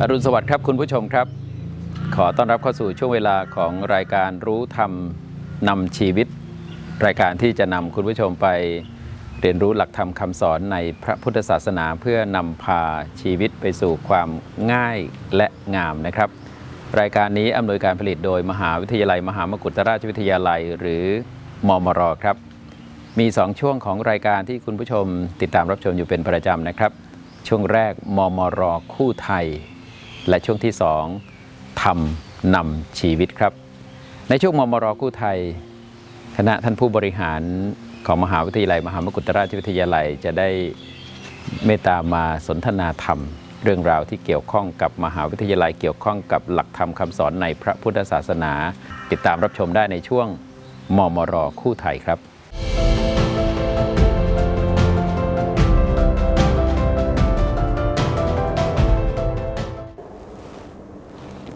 อรุณสวัสดิ์ครับคุณผู้ชมครับ ขอต้อนรับเข้าสู่ช่วงเวลาของรายการรู้ธรรมนำชีวิต รายการที่จะนำคุณผู้ชมไปเรียนรู้หลักธรรมคำสอนในพระพุทธศาสนาเพื่อนำพาชีวิตไปสู่ความง่ายและงามนะครับ รายการนี้อำนวยการผลิตโดยมหาวิทยาลัย มหามกุฏราชวิทยาลัยหรือมมรครับมี 2 ช่วงของรายการที่คุณผู้ชมติดตามรับชมอยู่เป็นประจำนะครับ ช่วงแรกมมรคู่ไทย และช่วงที่2ทำนำชีวิตครับ ในช่วงมมรคู่ไทย คณะท่านผู้บริหารของมหาวิทยาลัย มหามกุฏราชวิทยาลัยจะได้เมตตามาสนทนาธรรม เรื่องราวที่เกี่ยวข้องกับมหาวิทยาลัยเกี่ยวข้องกับหลักธรรมคำสอนในพระพุทธศาสนา ติดตามรับชมได้ในช่วงมมรคู่ไทยครับ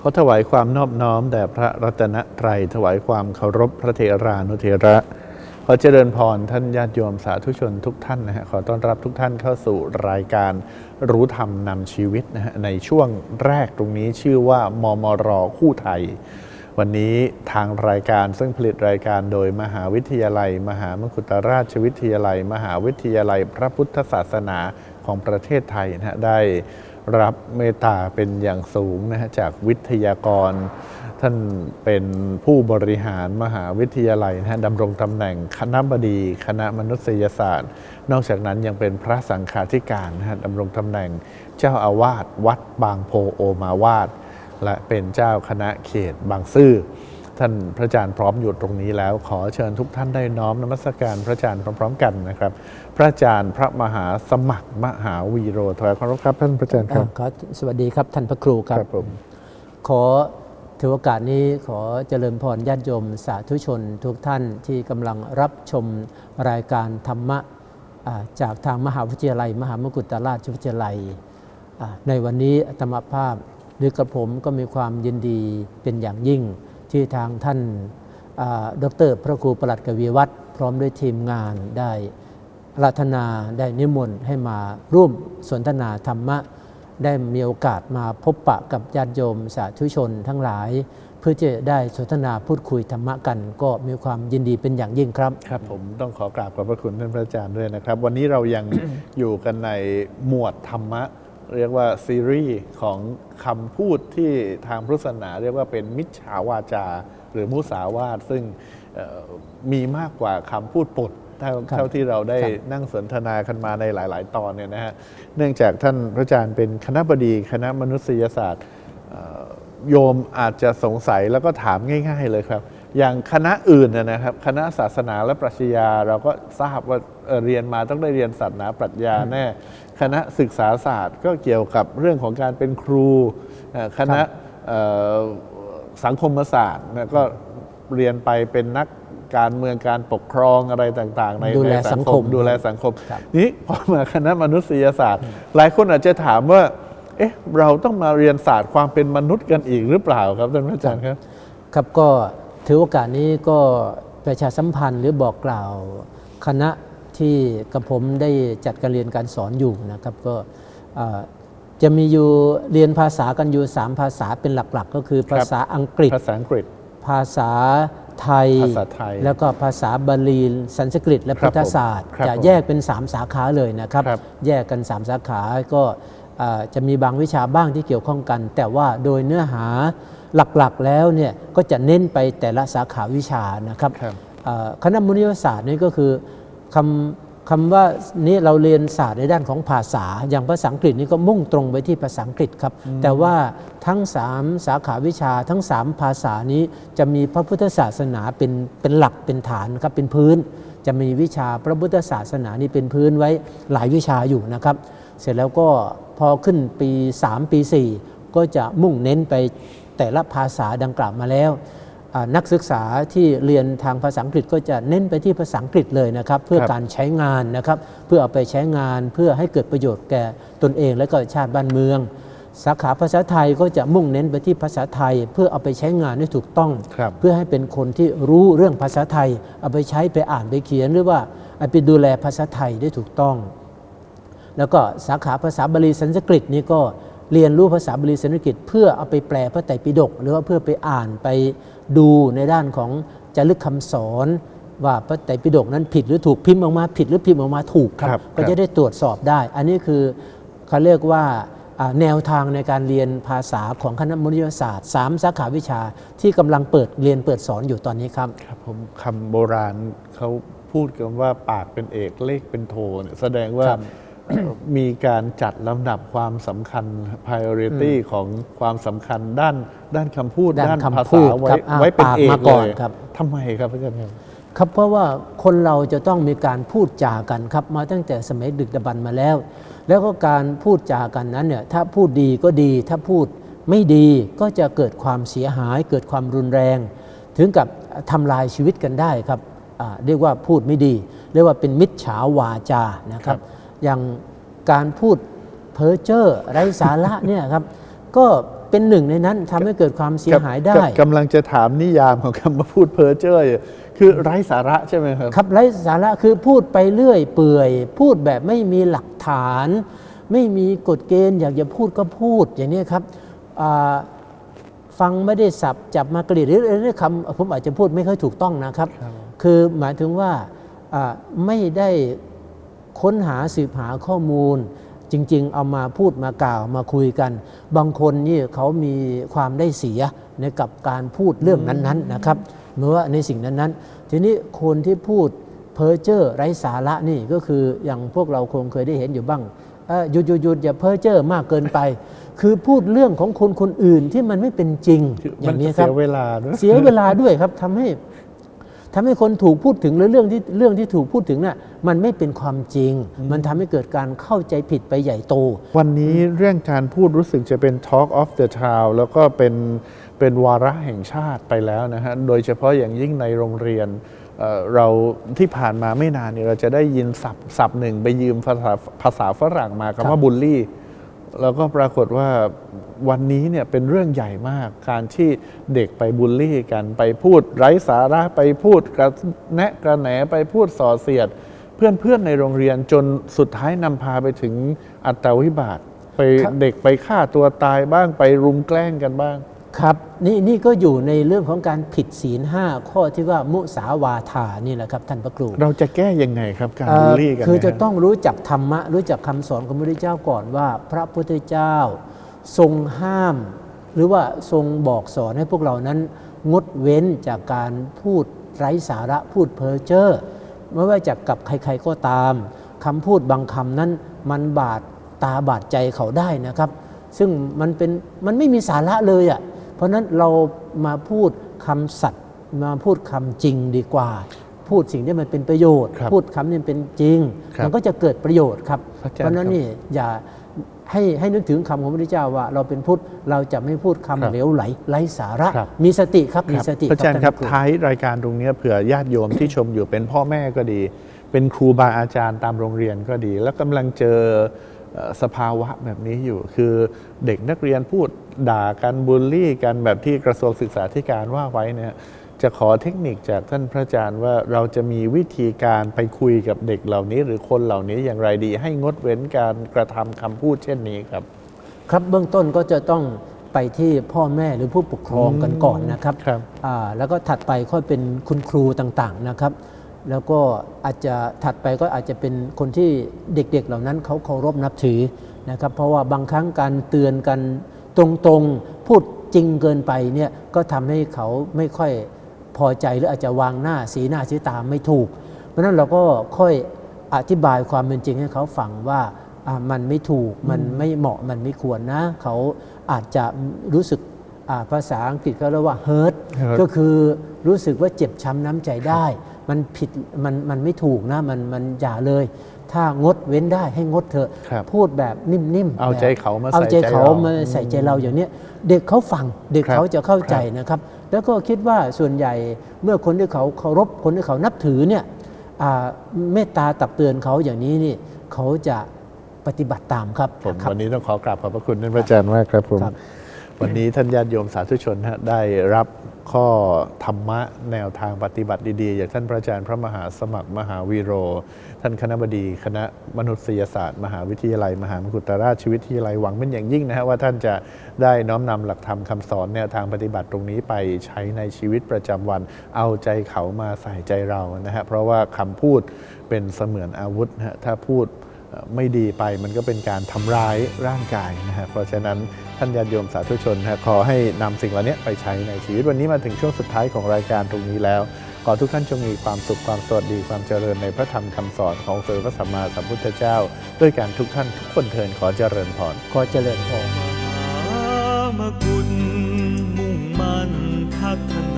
ขอถวายความนอบน้อมแด่พระรัตนตรัยถวายความเคารพพระเถรานุเถระ ขอเจริญพรท่านญาติโยมสาธุชนทุกท่านนะฮะขอต้อนรับทุกท่านเข้าสู่รายการรู้ธรรมนำชีวิตนะฮะในช่วงแรกตรงนี้ชื่อว่ามมรคู่ไทย วันนี้ทางรายการซึ่งผลิตรายการโดยมหาวิทยาลัย มหามกุฏราชวิทยาลัย มหาวิทยาลัย พระพุทธศาสนา ของประเทศไทยนะฮะได้รับเมตตาเป็นอย่างสูงนะฮะจากวิทยากร ท่านเป็นผู้บริหารมหาวิทยาลัยนะฮะดำรงตำแหน่งคณะบดี คณะมนุษยศาสตร์ นอกจากนั้นยังเป็นพระสังฆาธิการนะฮะดำรงตำแหน่งเจ้าอาวาสวัดบางโพโอมาวาด และเป็นเจ้าคณะเขตบางซื่อ ท่านพระอาจารย์พร้อมอยู่ตรงนี้แล้ว ขอเชิญทุกท่านได้น้อมนมัสการพระอาจารย์พร้อมๆกันนะครับ พระอาจารย์พระมหาสมัครมหาวีโรถวายความเคารพครับท่านพระอาจารย์ครับอ่าขอสวัสดีครับท่านพระครูครับครับผมขอถือโอกาสนี้ขอเจริญพรญาติโยมสาธุชนทุกท่านที่กำลังรับชมรายการธรรมะอ่าจากทางมหาวิทยาลัย มหามกุฏราชวิทยาลัยอ่าในวันนี้ธรรมภาพหรือกระผมก็มีความยินดีเป็นอย่างยิ่ง ที่ทางท่านดรพระครูประหลัดกวีวัฒน์พร้อมด้วยทีมงานได้รัตนาได้นิมนต์ให้มาร่วมสนทนาธรรมะ ได้มีโอกาสมาพบปะกับญาติโยมสาธุชนทั้งหลาย เพื่อจะได้สนทนาพูดคุยธรรมะกัน ก็มีความยินดีเป็นอย่างยิ่งครับ ครับ ผมต้องขอกราบขอบพระคุณท่านพระอาจารย์ด้วยนะครับ วันนี้เรายังอยู่กันในหมวดธรรมะ เรียกว่าซีรีส์ของคำพูดที่ทางพุทธศาสนา เรียกว่าเป็นมิจฉาวาจา หรือมุสาวาทซึ่งเอ่อมีมากกว่าคำพูดปดเท่าครับเท่าที่เราได้ครับนั่งสนทนากันมาในหลาย ๆ ตอนเนี่ยนะฮะเนื่องจากท่านพระอาจารย์เป็นคณะบดีคณะมนุษยศาสตร์เอ่อโยมอาจจะสงสัยแล้วก็ถามง่าย ๆ เลยครับ อย่างคณะอื่นนะนะครับ คณะศาสนาและปรัชญาเราก็ทราบว่าเอ่อเรียนมาต้องได้เรียนศาสนาปรัชญาแน่คณะศึกษาศาสตร์ก็เกี่ยวกับเรื่องของการเป็นครูเอ่อคณะเอ่อสังคมศาสตร์นะก็เรียนไปเป็นนักการเมืองการปกครองอะไรต่างๆ ในดูแลในสังคม ดูแลสังคมครับนี้พอมาคณะมนุษยศาสตร์ หลายคนอาจจะถามว่า เอ๊ะ เราต้องมาเรียนศาสตร์ความเป็นมนุษย์กันอีกหรือเปล่าครับท่านพระอาจารย์ครับ ครับก็ ถือโอกาสนี้ก็ประชาสัมพันธ์หรือบอกกล่าวคณะที่กับผมได้จัดการเรียนการสอนอยู่นะครับก็อ่าจะมีอยู่เรียนภาษากันอยู่ 3 ภาษาเป็นหลักๆ ก็คือภาษาอังกฤษ ภาษาอังกฤษ ภาษาไทยภาษาไทยแล้วก็ภาษาบาลีสันสกฤต และครัพุบทธศาสตร์ผมครับจะผมแยกเป็น 3 สาขาเลยนะครับครับแยกกัน 3 สาขาก็อ่าจะมีบางวิชาบ้างที่เกี่ยวข้องกัน แต่ว่าโดยเนื้อหา หลักๆแล้วเนี่ยก็จะเน้นไปแต่ละสาขาวิชานะครับครับเอ่อคณะมนุษยศาสตร์นี่ก็คือคำคำว่านี่เราเรียนศาสตร์ในด้านของภาษา อย่างภาษาอังกฤษนี่ก็มุ่งตรงไปที่ภาษาอังกฤษครับ แต่ว่าทั้ง 3 สาขาวิชาทั้ง 3 ภาษานี้จะมีพระพุทธศาสนาเป็นเป็นหลักเป็นฐานครับเป็นพื้น จะมีวิชาพระพุทธศาสนานี่เป็นพื้นไว้หลายวิชาอยู่นะครับ เสร็จแล้วก็พอขึ้นปี 3 ปี 4 ก็จะมุ่งเน้นไป แต่ละภาษาดังกล่าวมาแล้วอ่านักศึกษาที่เรียนทางภาษาอังกฤษก็จะเน้นไปที่ภาษาอังกฤษเลยนะครับ เพื่อครับการใช้งานนะครับ เพื่อเอาไปใช้งานเพื่อให้เกิดประโยชน์แก่ตนเองและก็ชาติบ้านเมือง สาขาภาษาไทยก็จะมุ่งเน้นไปที่ภาษาไทย เพื่อเอาไปใช้งานให้ถูกต้องครับเพื่อให้เป็นคนที่รู้เรื่องภาษาไทย เอาไปใช้ไปอ่านไปเขียนหรือว่าเอาไปดูแลภาษาไทยได้ถูกต้อง แล้วก็สาขาภาษาบาลีสันสกฤตนี่ก็ เรียนรู้ภาษาบาลีสันสกฤตเพื่อเอาไปแปลพระไตรปิฎกหรือว่าเพื่อไปอ่านไปดูในด้านของจารึกคำสอนว่าพระไตรปิฎกนั้นผิดหรือถูกพิมพ์ออกมาผิดหรือพิมพ์ออกมาถูกคครัรับบก็จะได้ตรวจสอบได้ อันนี้คือเขาเรียกว่าอ่าแนวทางในการเรียนภาษาของคณะมนุษยศาสตร์ 3 สาขาวิชาที่กำลังเปิดเรียนเปิดสอนอยู่ตอนนี้ครับครับผมคำโบราณเขาพูดกันว่าปากเป็นเอกเลขเป็นโทเนี่ยแสดงว่าครับเอ่อ มีการจัดลำดับความสำคัญ priority ของความสำคัญด้านด้านคำพูด ด้านภาคำพูษาดไว้ครับอ่าไว้เป็นปากเอกมาก่อนเลยครับทำไมครับอาจารย์ครับครับเพราะว่าคนเราจะต้องมีการพูดจากันครับมาตั้งแต่สมัยดึกดำบรรพ์มาแล้ว แล้วก็การพูดจากันนั้นเนี่ยถ้าพูดดีก็ดี ถ้าพูดไม่ดีก็จะเกิดความเสียหาย เกิดความรุนแรง ถึงกับทำลายชีวิตกันได้ครับอ่าเรียกว่าพูดไม่ดี เรียกว่าเป็นมิจฉาวาจานะครับ อย่างการพูดเพ้อเจ้อไร้สาระเนี่ยครับ ก็เป็นหนึ่งในนั้นทำให้เกิดความเสียหายได้กำลังจะถามนิยามของคำว่าพูดเพ้อเจ้ออยู่คือไร้สาระใช่ไหมครับครับไร้สาระคือพูดไปเรื่อยเปื่อย พูดแบบไม่มีหลักฐาน ไม่มีกฎเกณฑ์อยากจะพูดก็พูดอย่างนี้ครับอ่าฟังไม่ได้สับจับมากรีดหรือหรือคำผมอาจจะพูดไม่ค่อยถูกต้องนะครับครับคือหมายถึงว่าอ่าไม่ได้ ค้นหาสืบหาข้อมูล จริง ๆ เอามาพูดมากล่าวมาคุยกัน บางคนนี่เขามีความได้เสียในกับการพูดเรื่องนั้นๆนะครับเมื่อว่าในสิ่งนั้นๆ ทีนี้คนที่พูดเพ้อเจ้อไร้สาระนี่ก็คืออย่างพวกเราคงเคยได้เห็นอยู่บ้างเอ่อหยุดหยุดหยุดอย่าเพ้อเจ้อมากเกินไป คือพูดเรื่องของคนคนอื่นที่มันไม่เป็นจริงคืออมัย่านงนี้คเสีรับยเวลาด้วยเสียเวลาด้วยครับทำให้ ทำให้คนถูกพูดถึงหรือเรื่องที่เรื่องที่ถูกพูดถึงน่ะมันไม่เป็นความจริง มันทำให้เกิดการเข้าใจผิดไปใหญ่โต วันนี้เรื่องการพูดรู้สึกจะเป็น Talk of the Town แล้วก็เป็นเป็นวาระแห่งชาติไปแล้วนะฮะโดยเฉพาะอย่างยิ่งในโรงเรียนเอ่อเราที่ผ่านมาไม่นานเนี่ยเราจะได้ยินศัพท์ศัพท์หนึ่งไปยืมภาษาภาษาฝรั่งมาครัคำว่าบบูลลี่ แล้วก็ปรากฏว่า วันนี้เนี่ยเป็นเรื่องใหญ่มาก การที่เด็กไปบูลลี่กันไปพูดไร้สาระไปพูดกระแนะกระแหนไปพูดส่อเสียด เพื่อนๆในโรงเรียนจนสุดท้ายนำพาไปถึงอัตวิบาตไปครับเด็กไปฆ่าตัวตายบ้างไปรุมแกล้งกันบ้าง ครับนี่นี่ก็อยู่ในเรื่องของการผิดศีลห้าข้อที่ว่ามุสาวาทานี่แหละครับท่านพระครู เราจะแก้ยังไงครับการเอ่บูอลลี่กันคือเนี่ยจะต้องรู้จักธรรมะรู้จักคำสอนของพระพุทธเจ้าก่อนว่า พระพุทธเจ้า ทรงห้าม หรือว่าทรงบอกสอนให้พวกเรานั้น งดเว้นจากการพูดไร้สาระพูดเพ้อเจ้อไม่ว่าจะกับใครๆก็ตามคำพูดบางคำนั้นมันบาดตาบาดใจเขาได้นะครับ ซึ่งมันเป็นมันไม่มีสาระเลยอะ่ะเพราะฉะนั้นเรามาพูดคำสัตย์มาพูดคำจริงดีกว่า พูดสิ่งที่มันเป็นประโยชน์ครับพูดคำนี้เป็นจริงครับมันก็จะเกิดประโยชน์ครับพระอาจารย์เพราะฉะนั้นครับนี่อย่า ให้ให้นึกถึงคำของพระพุทธเจ้าว่าเราเป็นพุทธเราจะไม่พูดครัคำบเหลวไหลไร้สาระครับมีสติครับคมีรับสติพระอาจารย์ครับท่นท้ายรายการตรงเนี้ยเผื่อญาติโยมที่ชมอยู่เป็นพ่อแม่ก็ดี เป็นครูบาอาจารย์ตามโรงเรียนก็ดี แล้วกำลังเจอเอ่อสภาวะแบบนี้อยู่ คือเด็กนักเรียนพูดด่ากันบูลลี่กันแบบที่กระทรวงศึกษาธิการว่าไว้เนี่ย จะขอเทคนิคจากท่านพระอาจารย์ว่าเราจะมีวิธีการไปคุยกับเด็กเหล่านี้ หรือคนเหล่านี้อย่างไรดี ให้งดเว้นการกระทำคำพูดเช่นนี้ครับ ครับเบื้องต้นก็จะต้องไปที่พ่อแม่หรือผู้ปกครองกันก่อนนะครับครับอ่าแล้วก็ถัดไปค่อยเป็นคุณครูต่างๆนะครับ แล้วก็อาจจะถัดไปก็อาจจะเป็นคนที่เด็กๆเหล่านั้นเขาเคารพนับถือนะครับ เพราะว่าบางครั้งการเตือนกันตรงๆพูดจริงเกินไปเนี่ยก็ทำให้เขาไม่ค่อย พอใจหรืออาจจะวางหน้าสีหน้าสีตาไม่ถูก เพราะฉะนั้นเราก็ค่อยอธิบายความเป็นจริงให้เขาฟังว่าอ่ามันไม่ถูกมันไม่เหมาะมันไม่ควรนะ เขาอาจจะรู้สึกอ่าภาษาอังกฤษเขาเรียกว่า hurt hurt ก็คือรู้สึกว่าเจ็บช้ำน้ำใจได้ มันผิดมันมันไม่ถูกนะมันมันอย่าเลย ถ้างดเว้นได้ให้งดเถอะครับพูดแบบนิ่มๆเอาใจเขามาเอาใจใส่ใจเขาเรามาใส่ใจเราอย่างเนี้ยเด็กเขาฟังเด็กครับเขาจะเข้าใจครับนะครับ แล้วก็คิดว่าส่วนใหญ่เมื่อคนที่เขาเคารพคนที่เขานับถือเนี่ยอ่าเมตตาตักเตือนเขาอย่างนี้นี่เขาจะปฏิบัติตามครับผมครับวันนี้ต้องขอกราบขอบพระคุณท่านพระอาจารย์มากครับผมครับ วันนี้ท่านญาติโยมสาธุชนฮะได้รับข้อธรรมะแนวทางปฏิบัติดีๆจากท่านพระอาจารย์พระมหาสมัครมหาวีโร ท่านคณะบดีคณะมนุษยศาสตร์ มหาวิทยาลัย มหามกุฏราชวิทยาลัยหวังเป็นอย่างยิ่งนะฮะว่าท่านจะได้น้อมนำหลักธรรมคำสอนแนวทางปฏิบัติตรงนี้ไปใช้ในชีวิตประจำวันเอาใจเขามาใส่ใจเรานะฮะเพราะว่าคำพูดเป็นเสมือนอาวุธนะฮะถ้าพูด ไม่ดีไปมันก็เป็นการทำร้ายร่างกายนะฮะเพราะฉะนั้นท่านญาติโยมสาธุชนนะฮะขอให้นำสิ่งเหล่านี้ไปใช้ในชีวิตวันนี้มาถึงช่วงสุดท้ายของรายการตรงนี้แล้ว ขอทุกท่านจงมีความสุขความสวัสดีความเจริญในพระธรรมคำสอนของสมเด็จพระสัมมาสัมพุทธเจ้า ด้วยการทุกท่านทุกคนเทินขอเจริญพรขอเจริญพรมหามกุฏมุ่งมั่นพัฒนา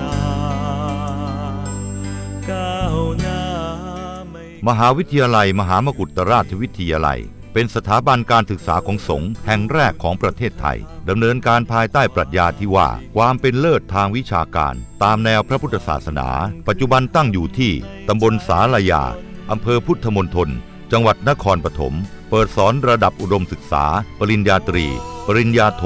มหาวิทยาลัย มหามกุฏราชวิทยาลัย เป็นสถาบันการศึกษาของสงฆ์แห่งแรกของประเทศไทยดำเนินการภายใต้ปรัชญาที่ว่า ความเป็นเลิศทางวิชาการ ตามแนวพระพุทธศาสนา ปัจจุบันตั้งอยู่ที่ตำบลสาลายาอำเภอพุทธมณฑลจังหวัดนครปฐมเปิดสอนระดับอุดมศึกษา ปริญญาตรี ปริญญาโท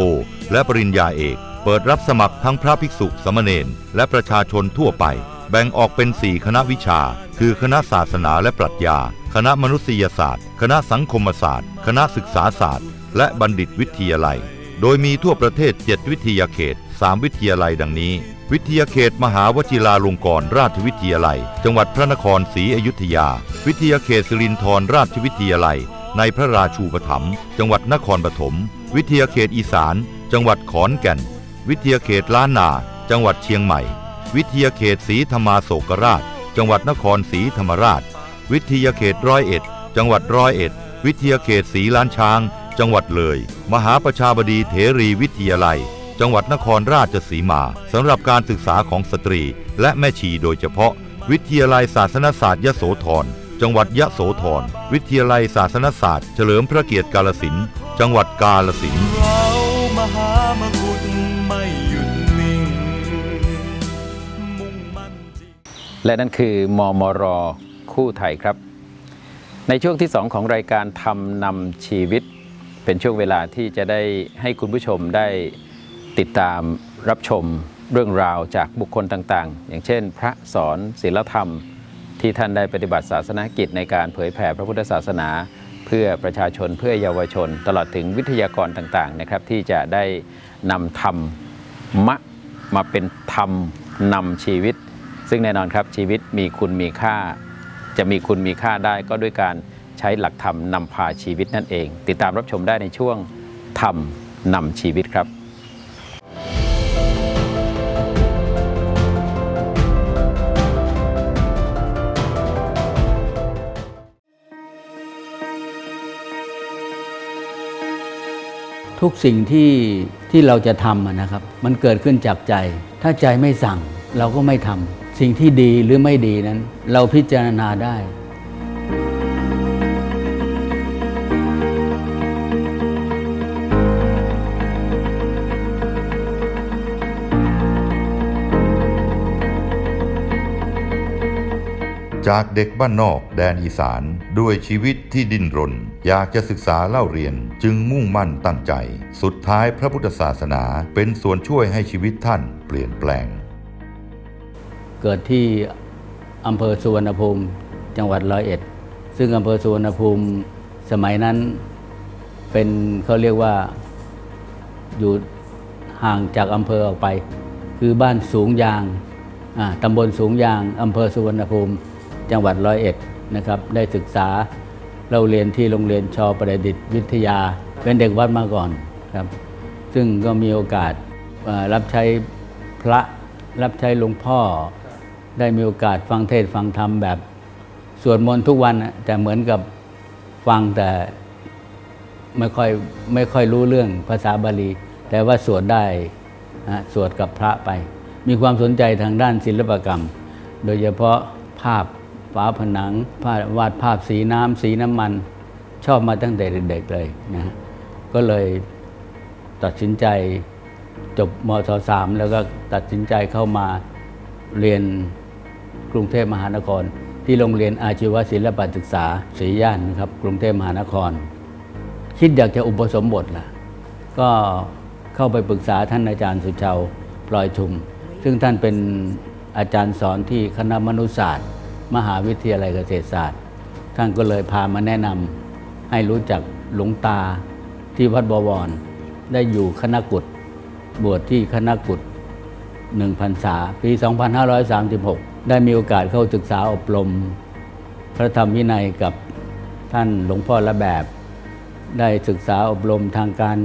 และปริญญาเอก เปิดรับสมัครทั้งพระภิกษุสามเณรและประชาชนทั่วไป แบ่งออกเป็น 4 คณะวิชา คือคณะศาสนาและปรัชญา คณะมนุษยศาสตร์ คณะสังคมศาสตร์ คณะศึกษาศาสตร์ และบัณฑิตวิทยาลัย โดยมีทั่วประเทศ 7 วิทยาเขต 3 วิทยาลัยดังนี้ วิทยาเขตมหาวชิราลงกรณราชวิทยาลัย จังหวัดพระนครศรีอยุธยา วิทยาเขตสิรินธรราชวิทยาลัย ในพระราชูปถัมภ์จังหวัดนครปฐม วิทยาเขตอีสาน จังหวัดขอนแก่น วิทยาเขตล้านนา จังหวัดเชียงใหม่ วิทยาเขตศรีธรรมาโศกราช จังหวัดนครศรีธรรมราช วิทยาเขตร้อยเอ็ด จังหวัดร้อยเอ็ด วิทยาเขตศรีล้านช้าง จังหวัดเลย มหาประชาบดีเถรีวิทยาลัย จังหวัดนครราชสีมาสำหรับการศึกษาของสตรี และแม่ชีโดยเฉพาะ วิทยาลัยศาสนศาสตร์ยโสธรจังหวัดยะโสธร วิทยาลัยศาสนศาสตร์ เฉลิมพระเกียรติกาลสิน จังหวัดกาลสิน และนั่นคือมมรอคู่ไทยครับ ในช่วงที่ 2 ของรายการทำนำชีวิต เป็นช่วงเวลาที่จะได้ให้คุณผู้ชมได้ติดตามรับชมเรื่องราวจากบุคคลต่างๆ อย่างเช่น พระสอนศีลธรรม ที่ท่านได้ปฏิบัติศาสนกิจในการเผยแผ่พระพุทธศาสนา เพื่อประชาชนเพื่อเยาวชน ตลอดถึงวิทยากรต่างๆนะครับ ที่จะได้นำธรรมะมาเป็นธรรมนำชีวิต ซึ่งแน่นอนครับชีวิตมีคุณมีค่า จะมีคุณมีค่าได้ก็ด้วยการใช้หลักธรรมนำพาชีวิตนั่นเอง ติดตามรับชมได้ในช่วงธรรมนำชีวิตครับทุกสิ่งที่ที่เราจะทำนะครับ มันเกิดขึ้นจากใจ ถ้าใจไม่สั่งเราก็ไม่ทำ สิ่งที่ดีหรือไม่ดีนั้น เราพิจารณาได้ จากเด็กบ้านนอกแดนอีสานด้วยชีวิตที่ดิ้นรน อยากจะศึกษาเล่าเรียนจึงมุ่งมั่นตั้งใจ สุดท้ายพระพุทธศาสนาเป็นส่วนช่วยให้ชีวิตท่านเปลี่ยนแปลง เกิดที่อำเภอสุวรรณภูมิจังหวัดร้อยเอ็ด ซึ่งอำเภอสุวรรณภูมิสมัยนั้นเป็นเขาเรียกว่าอยู่ห่างจากอำเภอออกไป คือบ้านสูงยางอ่าตำบลสูงยางอำเภอสุวรรณภูมิจังหวัดร้อยเอ็ดนะครับได้ศึกษาเราเรียนที่โรงเรียนชอประดิษฐ์วิทยา เป็นเด็กวัดมาก่อนครับซึ่งก็มีโอกาสรับใช้พระรับใช้หลวงพ่อ ได้มีโอกาสฟังเทศฟังธรรมแบบสวดมนต์ทุกวันนะแต่เหมือนกับฟังแต่ไม่ค่อยไม่ค่อยรู้เรื่องภาษาบาลี แต่ว่าสวดได้นะสวดกับพระไป มีความสนใจทางด้านศิลปกรรม โดยเฉพาะภาพฝาผนังภาพวาดภาพสีน้ำสีน้ำมัน ชอบมาตั้งแต่เด็กๆเลยนะก็เลยตัดสินใจจบมศสามแล้วก็ตัดสินใจเข้ามาเรียน กรุงเทพมหานคร ที่โรงเรียนอาชีวศิลปศึกษาศรีย่านนะครับกรุงเทพมหานคร คิดอยากจะอุปสมบทล่ะก็เข้าไปปรึกษาท่านอาจารย์สุชาวพลอยชุม ซึ่งท่านเป็นอาจารย์สอนที่คณะมนุษยศาสตร์ มหาวิทยาลัยเกษตรศาสตร์ ท่านก็เลยพามาแนะนำให้รู้จักหลวงตาที่วัดบวร ได้อยู่คณะกุฏบวชที่คณะกุฏหนึ่งพรรษาปี 2536 ได้มีโอกาสเข้าศึกษาอบรม พระธรรมวินัยกับท่านหลวงพ่อละแบบ ได้ศึกษาอบรมทางการ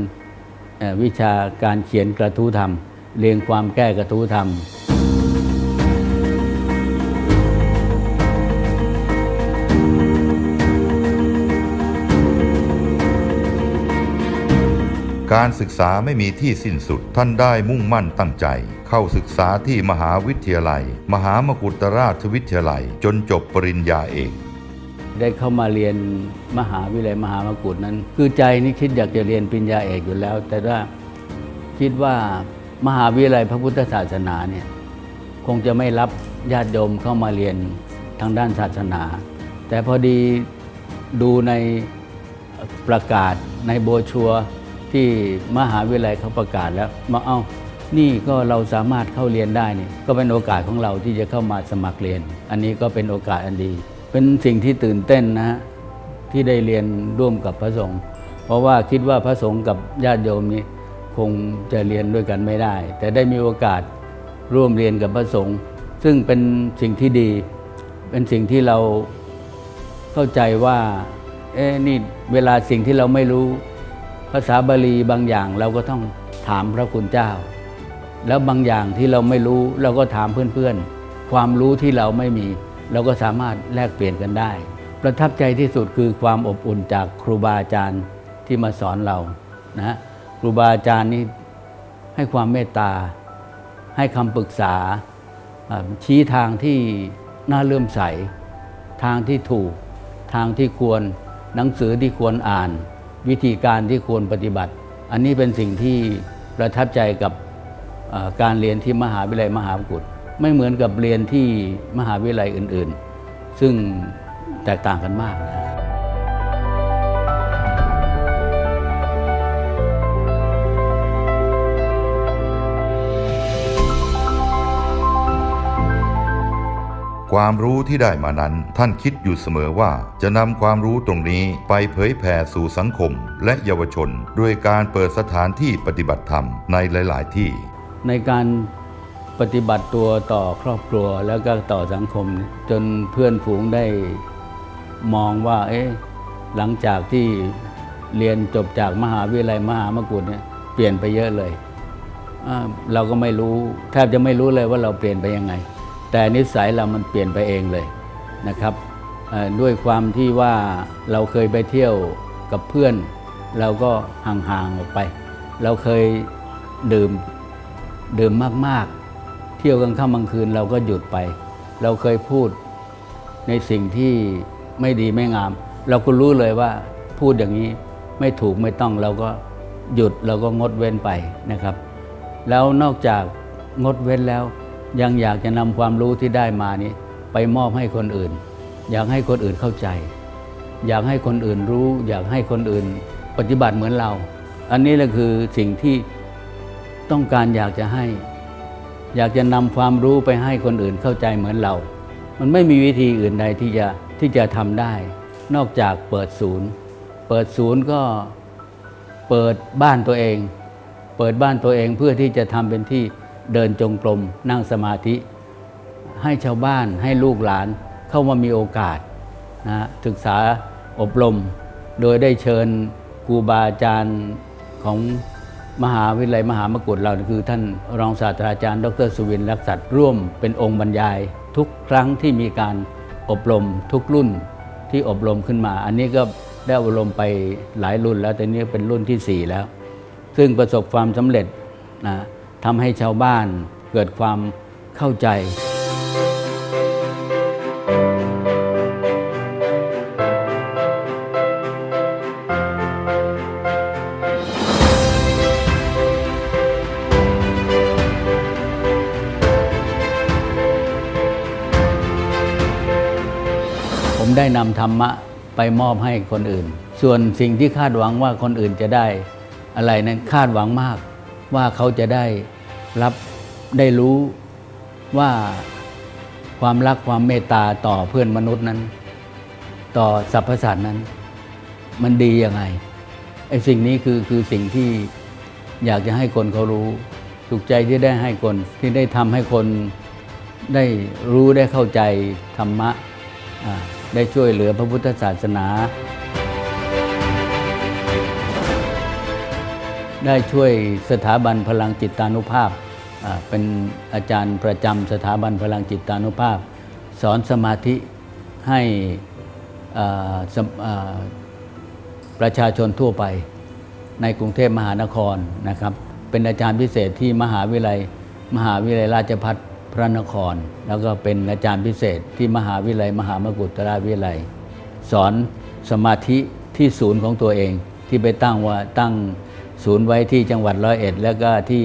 วิชาการเขียนกระทู้ธรรม เรียงความแก้กระทู้ธรรม การศึกษาไม่มีที่สิ้นสุด ท่านได้มุ่งมั่นตั้งใจ เข้าศึกษาที่มหาวิทยาลัย มหามกุฏราชวิทยาลัย จนจบปริญญาเอกได้เข้ามาเรียนมหาวิทยาลัยมหามกุฏนั้น คือใจนี่คิดอยากจะเรียนปริญญาเอกอยู่แล้ว แต่ว่าคิดว่ามหาวิทยาลัยพระพุทธศาสนาเนี่ยคงจะไม่รับญาติโยมเข้ามาเรียนทางด้านศาสนา แต่พอดีดูในประกาศในโบชัวร์ ที่มหาวิทยาลัยเขาประกาศแล้วมาเอานี่ก็เราสามารถเข้าเรียนได้นี่ก็เป็นโอกาสของเราที่จะเข้ามาสมัครเรียน อันนี้ก็เป็นโอกาสอันดี เป็นสิ่งที่ตื่นเต้นนะฮะที่ได้เรียนร่วมกับพระสงฆ์เพราะว่าคิดว่าพระสงฆ์กับญาติโยมนี่คงจะเรียนด้วยกันไม่ได้ แต่ได้มีโอกาสร่วมเรียนกับพระสงฆ์ซึ่งเป็นสิ่งที่ดี เป็นสิ่งที่เราเข้าใจว่าเอ๊นี่เวลาสิ่งที่เราไม่รู้ ภาษาบาลีบางอย่างเราก็ต้องถามพระคุณเจ้า แล้วบางอย่างที่เราไม่รู้เราก็ถามเพื่อนๆ ความรู้ที่เราไม่มี เราก็สามารถแลกเปลี่ยนกันได้ ประทับใจที่สุดคือความอบอุ่นจากครูบาอาจารย์ที่มาสอนเรานะครูบาอาจารย์นี่ให้ความเมตตา ให้คำปรึกษา ชี้ทางที่น่าเลื่อมใส ทางที่ถูก ทางที่ควร หนังสือที่ควรอ่าน วิธีการที่ควรปฏิบัติ อันนี้เป็นสิ่งที่ประทับใจกับการเรียนที่มหาวิทยาลัยมหาบุตรไม่เหมือนกับเรียนที่มหาวิทยาลัยอื่น ๆ ซึ่งแตกต่างกันมากนะ ความรู้ที่ได้มานั้น ท่านคิดอยู่เสมอว่าจะนำความรู้ตรงนี้ไปเผยแผ่สู่สังคม และเยาวชน ด้วยการเปิดสถานที่ปฏิบัติธรรมในหลาย ๆ ที่ ในการปฏิบัติตัวต่อครอบครัวแล้วก็ต่อสังคม จนเพื่อนฝูงได้มองว่า เอ๊ะหลังจากที่เรียนจบจากมหาวิทยาลัยมหามกุฏเนี่ยเปลี่ยนไปเยอะเลย เราก็ไม่รู้แทบจะไม่รู้เลยว่าเราเปลี่ยนไปยังไง แต่นิสัยเรามันเปลี่ยนไปเองเลยนะครับด้วยความที่ว่าเราเคยไปเที่ยวกับเพื่อน เราก็ห่างๆออกไป เราเคยดื่มดื่มมากๆ เที่ยวกลางค่ำกลางคืนเราก็หยุดไป เราเคยพูดในสิ่งที่ไม่ดีไม่งาม เราก็รู้เลยว่าพูดอย่างนี้ไม่ถูกไม่ต้องเราก็หยุดเราก็งดเว้นไปนะครับ แล้วนอกจากงดเว้นแล้ว ยังอยากจะนำความรู้ที่ได้มานี้ ไปมอบให้คนอื่น อยากให้คนอื่นเข้าใจ อยากให้คนอื่นรู้ อยากให้คนอื่น ปฏิบัติเหมือนเรา อันนี้แหละคือสิ่งที่ต้องการอยากจะให้ อยากจะนำความรู้ไปให้คนอื่นเข้าใจเหมือนเรา มันไม่มีวิธีอื่นใดที่จะที่จะทำได้ นอกจากเปิดศูนย์ เปิดศูนย์ก็เปิดบ้านตัวเอง เปิดบ้านตัวเองเพื่อที่จะทำเป็นที่ เดินจงกรมนั่งสมาธิ ให้ชาวบ้านให้ลูกหลานเข้ามามีโอกาสนะฮะศึกษาอบรม โดยได้เชิญครูบาอาจารย์ของมหาวิทยาลัยมหามกุฏเราคือ ท่านรองศาสตราจารย์ ดรสุวินทร์รักษัตร์ร่วมเป็นองค์บรรยาย ทุกครั้งที่มีการอบรมทุกรุ่นที่อบรมขึ้นมา อันนี้ก็ได้อบรมไปหลายรุ่นแล้วแต่นี้เป็นรุ่นที่ 4 แล้ว ซึ่งประสบความสำเร็จนะ ทำให้ชาวบ้านเกิดความเข้าใจ ผมได้นำธรรมะไปมอบให้คนอื่น ส่วนสิ่งที่คาดหวังว่าคนอื่นจะได้ อะไรนั้นคาดหวังมาก ว่าเขาจะได้รับได้รู้ว่าความรักความเมตตาต่อเพื่อนมนุษย์นั้น ต่อสรรพสัตว์นั้น มันดียังไงไอ้สิ่งนี้คือคือสิ่งที่อยากจะให้คนเขารู้สุขใจที่ได้ให้คนที่ได้ทำให้คนได้รู้ได้เข้าใจธรรมะ ได้ช่วยเหลือพระพุทธศาสนา ได้ช่วยสถาบันพลังจิตานุภาพ เป็นอาจารย์ประจำสถาบันพลังจิตานุภาพ สอนสมาธิให้ประชาชนทั่วไปในกรุงเทพมหานครนะครับ เป็นอาจารย์พิเศษที่มหาวิทยาลัยมหาวิทยาลัยราชภัฏพระนคร แล้วก็เป็นอาจารย์พิเศษที่มหาวิทยาลัยมหามกุฏราชวิทยาลัย สอนสมาธิที่ศูนย์ของตัวเองที่ไปตั้งว่าตั้ง ศูนย์ไว้ที่จังหวัดร้อยเอ็ด แล้วก็ที่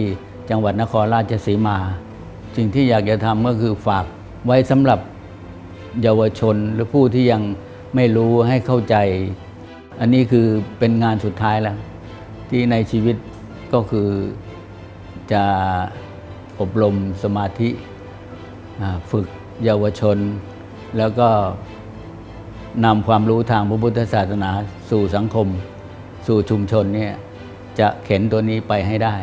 จังหวัดนครราชสีมา สิ่งที่อยากจะทำก็คือฝากไว้สำหรับเยาวชนหรือผู้ที่ยังไม่รู้ให้เข้าใจ อันนี้คือเป็นงานสุดท้ายแล้ว ที่ในชีวิตก็คือจะอบรมสมาธิฝึกเยาวชน แล้วก็นำความรู้ทางพระพุทธศาสนาสู่สังคม สู่ชุมชนเนี่ย จะเข็นตัวนี้ไปให้ได้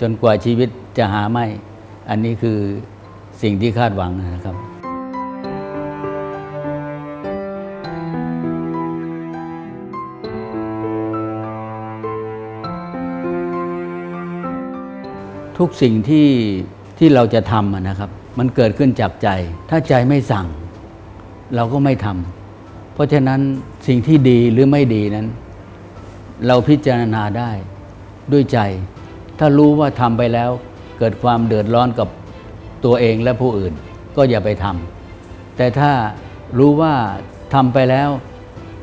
จนกว่าชีวิตจะหาไม่ อันนี้คือสิ่งที่คาดหวังนะครับทุกสิ่งที่ที่เราจะทำนะครับ มันเกิดขึ้นจากใจ ถ้าใจไม่สั่ง เราก็ไม่ทำเพราะฉะนั้นสิ่งที่ดีหรือไม่ดีนั้น เราพิจารณาได้ ด้วยใจ ถ้ารู้ว่าทำไปแล้วเกิดความเดือดร้อนกับตัวเองและผู้อื่น ก็อย่าไปทำแต่ถ้ารู้ว่าทำไปแล้ว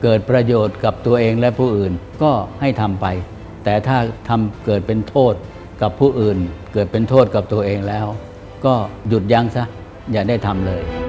เกิดประโยชน์กับตัวเองและผู้อื่นก็ให้ทำไป แต่ถ้าทำเกิดเป็นโทษกับผู้อื่น เกิดเป็นโทษกับตัวเองแล้ว ก็หยุดยั้งซะอย่าได้ทำเลย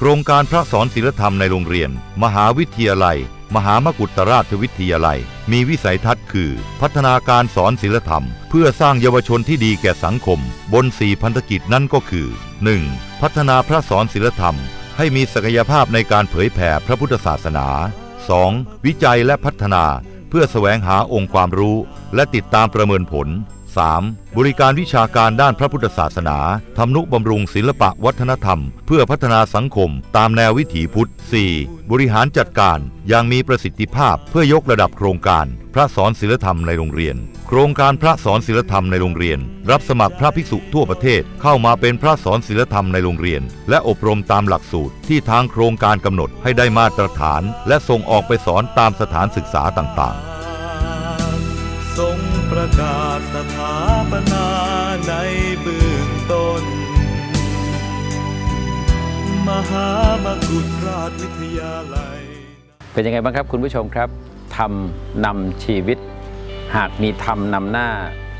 โครงการพระสอนศิลธรรมในโรงเรียน มหาวิทยาลัย มหามกุฏราชวิทยาลัย มีวิสัยทัศน์คือ พัฒนาการสอนศิลธรรม เพื่อสร้างเยาวชนที่ดีแก่สังคม บนสี่พันธกิจนั่นก็คือ 1. พัฒนาพระสอนศิลธรรม ให้มีศักยภาพในการเผยแผ่พระพุทธศาสนา 2. วิจัยและพัฒนา เพื่อแสวงหาองค์ความรู้ และติดตามประเมินผล 3. บริการวิชาการด้านพระพุทธศาสนาทำนุบำรุงศิลปะวัฒนธรรม เพื่อพัฒนาสังคม ตามแนววิถีพุทธ 4. บริหารจัดการอย่างมีประสิทธิภาพเพื่อยกระดับโครงการ พระสอนศิลธรรมในโรงเรียน โครงการพระสอนศิลธรรมในโรงเรียน รับสมัครพระภิกษุทั่วประเทศเข้ามาเป็นพระสอนศิลธรรมในโรงเรียน และอบรมตามหลักสูตรที่ทางโครงการกำหนดให้ได้มาตรฐาน และส่งออกไปสอนตามสถานศึกษาต่างๆทรง ประกาศสถาปนาในเบื้องต้น มหามกุฏราชวิทยาลัย เป็นยังไงบ้างครับคุณผู้ชมครับธรรมนำชีวิต หากมีธรรมนำหน้า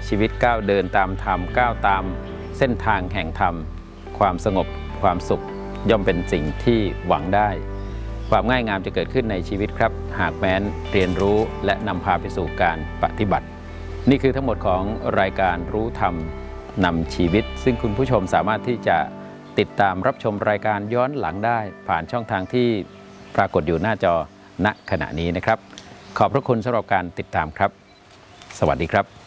ชีวิตก้าวเดินตามธรรมก้าวตามเส้นทางแห่งธรรม ความสงบความสุขย่อมเป็นสิ่งที่หวังได้ ความง่ายงามจะเกิดขึ้นในชีวิตครับ หากแม้นเรียนรู้และนำพาไปสู่การปฏิบัติ นี่คือทั้งหมดของรายการรู้ธรรมนำชีวิต ซึ่งคุณผู้ชมสามารถที่จะติดตามรับชมรายการย้อนหลังได้ ผ่านช่องทางที่ปรากฏอยู่หน้าจอณขณะนี้นะครับ ขอบพระคุณสำหรับการติดตามครับ สวัสดีครับ